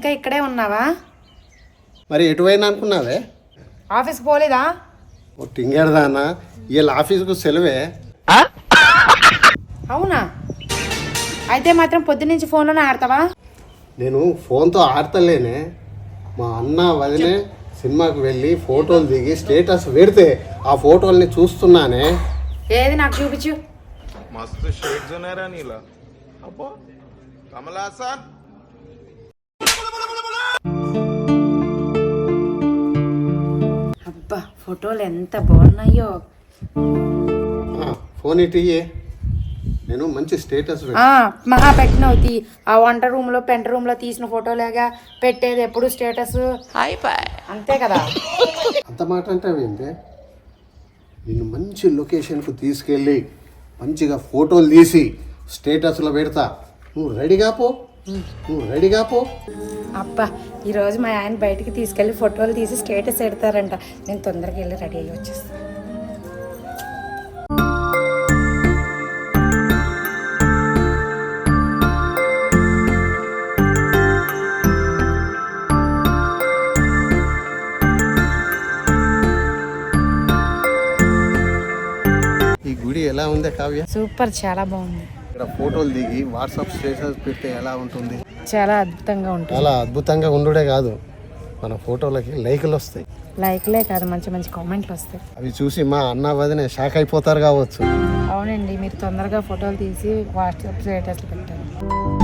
ఇంకా ఇక్కడే ఉన్నావా? మరి ఎటువైనా అనుకున్నావే? ఆఫీస్ పోలేదా? ఓ టింగేడదానా వీళ్ళ ఆఫీస్కు సెలవే. అవునా? అయితే మాత్రం పొద్దునుంచి ఫోన్లోనే ఆడతావా? నేను ఫోన్తో ఆడతలేనే. మా అన్న వదిలే సినిమాకి వెళ్ళి ఫోటోలు దిగి స్టేటస్ పెడితే ఆ ఫోటోల్ని చూస్తున్నానే. ఏది నాకు చూపించు. మస్తు షేడ్స్ ఉన్నారా నీలా. అబ్బో కమలాసన్ ఫోటోలు ఎంత బాగున్నాయో. ఆ, ఫోన్ ఇటు. నేను మంచి స్టేటస్ ఆ, మహా పెట్టినవు తీ ఆ వంట రూమ్లో పెంట రూమ్లో తీసిన ఫోటోలేగా పెట్టేది ఎప్పుడు స్టేటస్? అంతే కదా. అంత మాట అంటావేంటే నిన్ను మంచి లొకేషన్కు తీసుకెళ్ళి మంచిగా ఫోటోలు తీసి స్టేటస్లో పెడతా. నువ్వు రెడీగా పో. నువ్వు రెడీగా పో. అబ్బా ఈరోజు మా ఆయన బయటికి తీసుకెళ్ళి ఫోటోలు తీసి స్టేటస్ పెడతారంట. నేను తొందరగా వెళ్ళి రెడీ అయ్యి వచ్చేస్తాను ఈ గుడి ఎలా ఉందే కావ్య? సూపర్ చాలా బాగుంది. ఇక్కడ ఫోటోలు దిగి వాట్సాప్ స్టేటస్ పెడితే ఎలా ఉంటుంది? చాలా అద్భుతంగా ఉంటుంది. చాలా అద్భుతంగా ఉండుడే కాదు. మన ఫోటోలకి లైకులు వస్తాయి. లైక్లే కాదు మంచి మంచి కామెంట్లు వస్తాయి. అవి చూసి మా అన్న వదిన షాక్ అయిపోతారు కావచ్చు. అవునండి మీరు తొందరగా ఫోటోలు తీసి వాట్సాప్ స్టేటస్లు పెట్టారు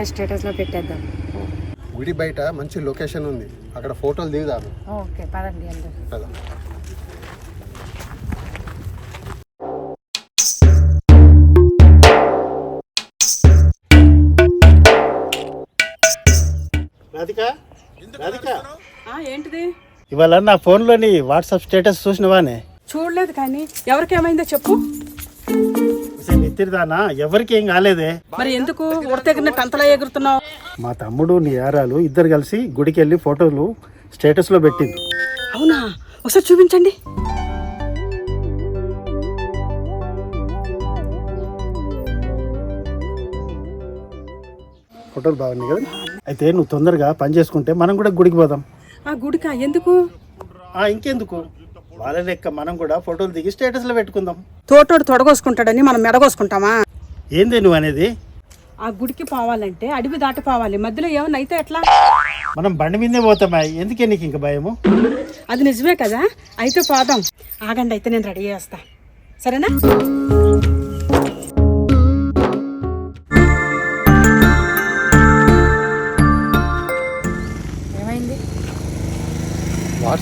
తొందరగా స్టేటస్లో పెట్టేద్దాం. గుడి బయట మంచి లొకేషన్ ఉంది. అక్కడ ఫోటోలు దిగుదాము. ఓకే పదండి అందరు. కదా రాధిక? రాధిక? ఆ, ఏంటిది? ఇవాళ నా ఫోన్లోని వాట్సాప్ స్టేటస్ చూసినవానే? చూడలేదు కానీ ఎవరికేమైందో చెప్పు. నిత్తిరిదానా ఎవరికి ఏం కాలేదే? మరి ఎందుకు? అంతలా ఎగురుతున్నావు. మా తమ్ముడు నీ యారాలు ఇద్దరు కలిసి గుడికి వెళ్ళి ఫోటోలు స్టేటస్లో పెట్టింది అవునా? ఒకసారి చూపించండి. ఫోటోలు బాగున్నాయి కదా? అయితే నువ్వు తొందరగా పని చేసుకుంటే మనం కూడా గుడికి పోదాం. ఆ గుడిక? ఎందుకు? ఆ ఇంకెందుకు? వాళ్ళ లెక్క మనం కూడా ఫోటోలు దిగి స్టేటస్లో పెట్టుకుందాం. తోటోడు తొడగోసుకుంటాడని మనం మెడగోసుకుంటామా? ఏంది నువ్వు అనేది? ఆ గుడికి పోవాలంటే అడవి దాటి పోవాలి. మధ్యలో ఏమన్నా అయితే ఎట్లా? మనం బండి మీదే పోతామా? ఎందుకే నీకు ఇంకా భయము? అది నిజమే కదా. అయితే పోదాం. ఆగండి అయితే నేను రెడీ చేస్తా. సరేనా?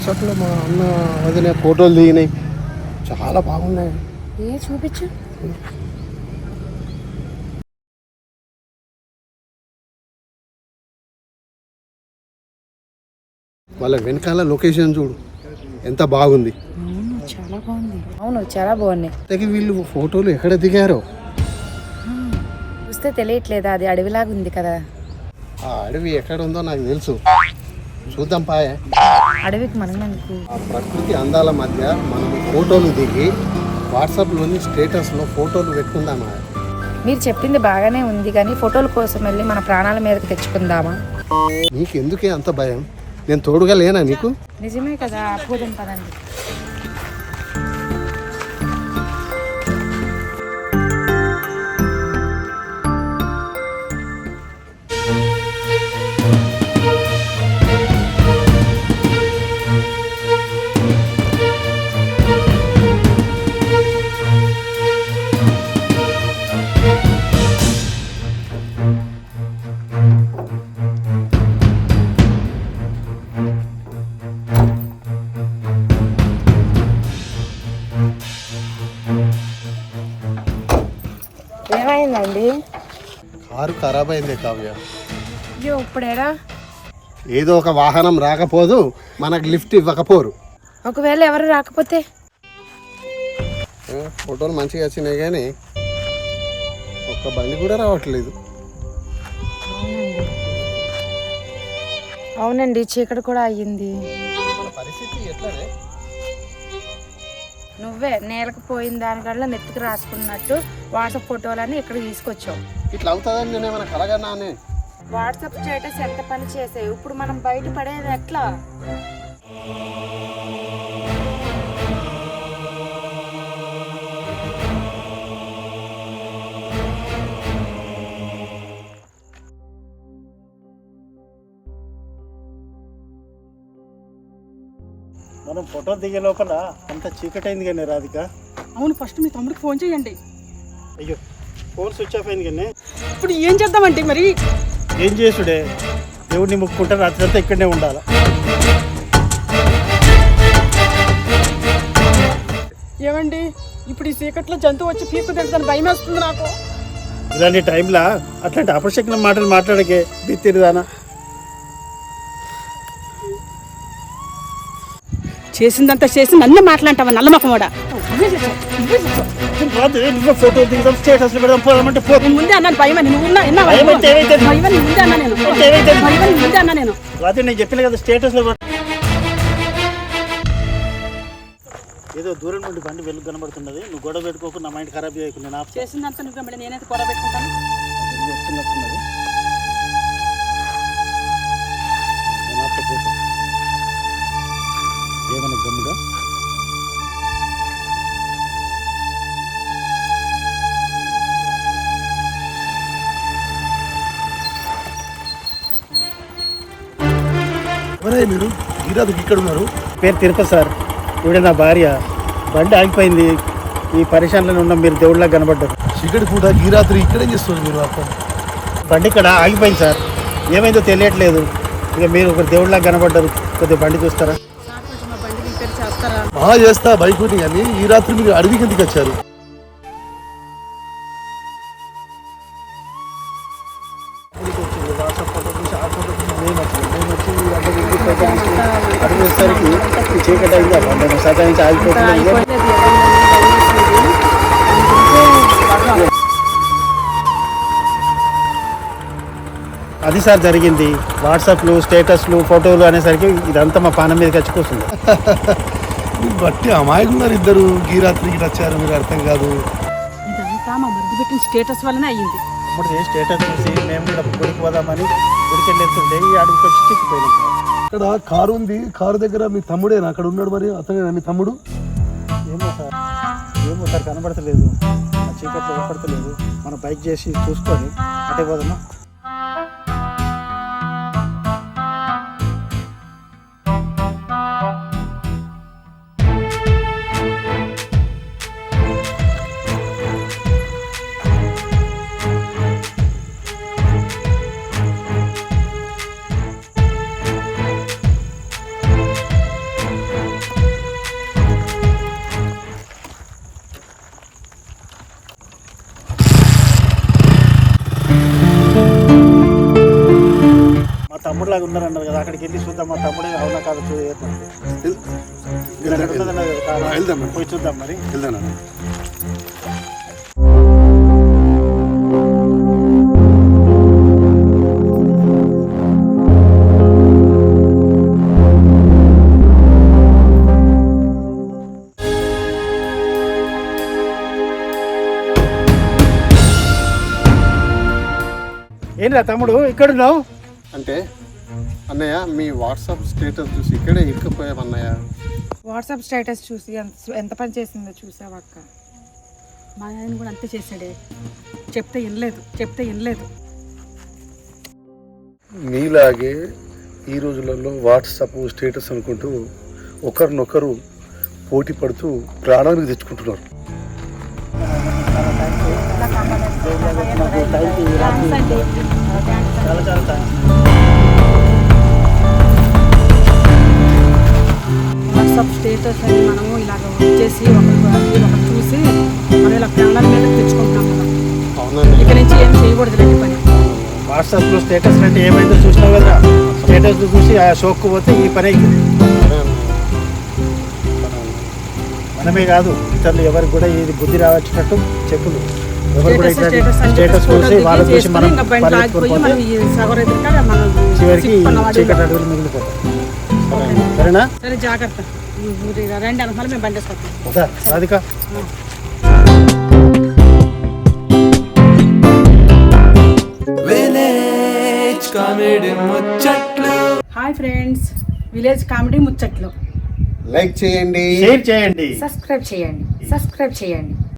వాట్సాప్లో మా అన్న వదిన ఫోటోలు దిగినాయి. చాలా బాగున్నాయి. ఏ చూపించు. వాళ్ళ వెనకాల లొకేషన్ చూడు. ఎంత బాగుంది. అవును చాలా బాగుంది. అవును చాలా బాగున్నాయి. వీళ్ళు ఫోటోలు ఎక్కడ దిగారో? చూస్తే తెలియట్లేదా? అది అడవిలాగా ఉంది కదా. ఆ అడవి ఎక్కడ ఉందో నాకు తెలుసు. చూద్దాం పాయే అడవికి మనం ఎందుకు? ప్రకృతి అందాల మధ్య మనం ఫోటోలు దిగి వాట్సాప్లోని స్టేటస్లో ఫోటోలు పెట్టుకుందామా? మీరు చెప్పింది బాగానే ఉంది కానీ ఫోటోల కోసం వెళ్ళి మన ప్రాణాల మీదకి తెచ్చుకుందామా? నీకు ఎందుకే అంత భయం? నేను తోడుగా లేనా నీకు? నిజమే కదా పదండి. ఏమైందండి? కారు ఖరాబ్ అయింది కావ్య. అయ్యో ఇప్పుడేరా ఏదో ఒక వాహనం రాకపోదు మనకు లిఫ్ట్ ఇవ్వకపోరు. ఒకవేళ ఎవరు రాకపోతే? ఫోటోలు మంచిగా వచ్చినాయి కానీ ఒక్క బండి కూడా రావట్లేదు. అవునండి. చీకటి కూడా అయ్యింది. పరిస్థితి ఎట్లానే? నువ్వే నేలకు పోయిన దానికల్లా నెత్తికి రాసుకున్నట్టు వాట్సాప్ ఫోటోలని ఇక్కడ తీసుకొచ్చావు. ఇట్లా అవుతుందని నేను ఏమైనా కలగన్నా అని వాట్సాప్ స్టేటస్ ఎంత పని చేసావు? ఇప్పుడు మనం బయట పడేది ఎట్లా? ఫోటో దిగే లోపల అంత చీకటైంది కానీ రాధిక. అవును ఫస్ట్ మీ తమ్ముడికి ఫోన్ చేయండి. అయ్యో ఫోన్ స్విచ్ ఆఫ్ అయింది కానీ. ఇప్పుడు ఏం చేద్దామంటే మరి? ఏం చేసుడే? దేవుడిని ముక్కుంటే రాత్రి అంతా ఇక్కడనే ఉండాలి? ఏమండి ఇప్పుడు ఈ చీకట్లో జంతువు వచ్చి పీకు తింటుందని భయం వేస్తుంది నాకు. ఇలాంటి టైంలో అట్లాంటి అపశకున మాటలు మాట్లాడకే బిత్తిరిదానా చేసిందంతా చేసి నన్ను మాట్లాంటావా నల్లమొక్కమోడా నువ్వు ఫోటో దిగుదాం స్టేటస్ పెడదాం పోదామంటే పో. నేను ముందే అన్నాను భయం అని. నువ్వు ఉన్నా విన్నావా? భయం అంటే ఏమైతుంది? భయం అని ముందే అన్నా నేను. ముందే అన్నా నేను. చెప్పిన కదా ఏదో దూరం నుండి బండి వెలుగు కనబడుతున్నది. నువ్వు గొడవ పెట్టుకోకుండా నా మైండ్ ఖరాబ్ చేయకు నేను ఆపు. చేసిందంతా నువ్వే నేనైతే గొడవ పెట్టుకుంటాను. ఎవరే మీరు? గీరాదుకి ఇక్కడ ఉన్నారు. పేరు తిరుపతి సార్. ఇవిడే నా భార్య. బండి ఆగిపోయింది. ఈ పరిశాలలో ఉన్న. మీరు దేవుళ్ళ కనబడ్డారు. చీకటి పూట గీరాత్రి ఇక్కడేం చేస్తున్నారు మీరు అప్ప? బండి ఇక్కడ ఆగిపోయింది సార్. ఏమైందో తెలియట్లేదు. ఇక మీరు ఒక దేవుళ్ళ కనబడ్డారు. కొద్దిగా బండి చూస్తారా? బాగా చేస్తా బైక్ కానీ ఈ రాత్రి మీరు అడవికి ఎందుకు వచ్చారు? అడిగేసరికి చీకటి అయింది అది సార్ జరిగింది. వాట్సాప్లు స్టేటస్లు ఫోటోలు అనేసరికి ఇదంతా మా పానం మీదకి వచ్చిపోతుంది మీరు బట్టి అమాయకున్నారు ఇద్దరు. గీరాత్రికి ఇటు వచ్చారు మీరు అర్థం కాదు. ఇదంతా మా మరిది పెట్టిన స్టేటస్ వల్లనే అయ్యింది. ఇప్పుడు ఏ స్టేటస్ చూసి మేము కూడా గుడికి పోదామని గుడికి వెళ్ళేస్తుంటే ఈ అడుగుకి వచ్చి చిక్కిపోయినాం. సార్ ఇక్కడ కారు ఉంది. కారు దగ్గర మీ తమ్ముడేనా? అక్కడ ఉన్నాడు మరి. అతనేనా మీ తమ్ముడు? ఏమో సార్. ఏమో సార్ కనబడతలేదు. ఆ చీకట్లో కనబడతలేదు మనం బైక్ చేసి చూసుకొని అటే పోదమ్మా తమ్ముడు లాగా ఉన్నారన్నారు కదా అక్కడికి వెళ్ళి చూద్దాం మా తమ్ముడే అవునా కాదు. వెళ్దాం. పోయి చూద్దాం మరి వెళ్దానా ఏంట్రా తమ్ముడు ఇక్కడ ఉన్నావు అంటే అన్నయ్య మీ వాట్సాప్ స్టేటస్ చూసి ఇక్కడే ఇరుక్కుపోయాం అన్నయ్య వాట్సాప్ స్టేటస్ చూసి ఎంత ఎంత పని చేసిందో చూసావా అక్క? మా ఆయన కూడా అంతే చేశాడే. చెప్తే వినలేదు చెప్తే వినలేదు. మీలాగే ఈ రోజులలో వాట్సాప్ స్టేటస్ అనుకుంటూ ఒకరినొకరు పోటీ పడుతూ ప్రాణానికి తెచ్చుకుంటున్నారు. చాలా చాలా. వాట్సాప్ స్టేటస్ అని మనము ఇలాగ వచ్చేసి ఒకరికి ఒకరు చూసి మనం ఇలా ప్రాణాల మీద తెచ్చుకుంటాం మనం అవునండి ఇక నుంచి ఏం చేయకూడదు ఇలాంటి పని వాట్సాప్లో స్టేటస్ అంటే ఏమైందో చూసినావు కదా స్టేటస్ చూసి ఆ షోక్కు పోతే ఈ పని అయింది మనమే కాదు ఇతరులు ఎవరికి కూడా ఇది బుద్ధి రావచ్చినట్టు చెప్పులు ఎవరు కూడా స్టేటస్ చూసి వాళ్ళు చూసి మనం చివరికి చీకటి అడవులు మిగిలిపోతాం సరేనా? సరే జాగ్రత్త. రండి అనుకోవాలి మేము బండి వేసుకొస్తాం ఒకసారి Radhika hi friends village comedy ముచ్చట్లు. లైక్ చేయండి. షేర్ చేయండి. సబ్స్క్రైబ్ చేయండి సబ్స్క్రైబ్ చేయండి.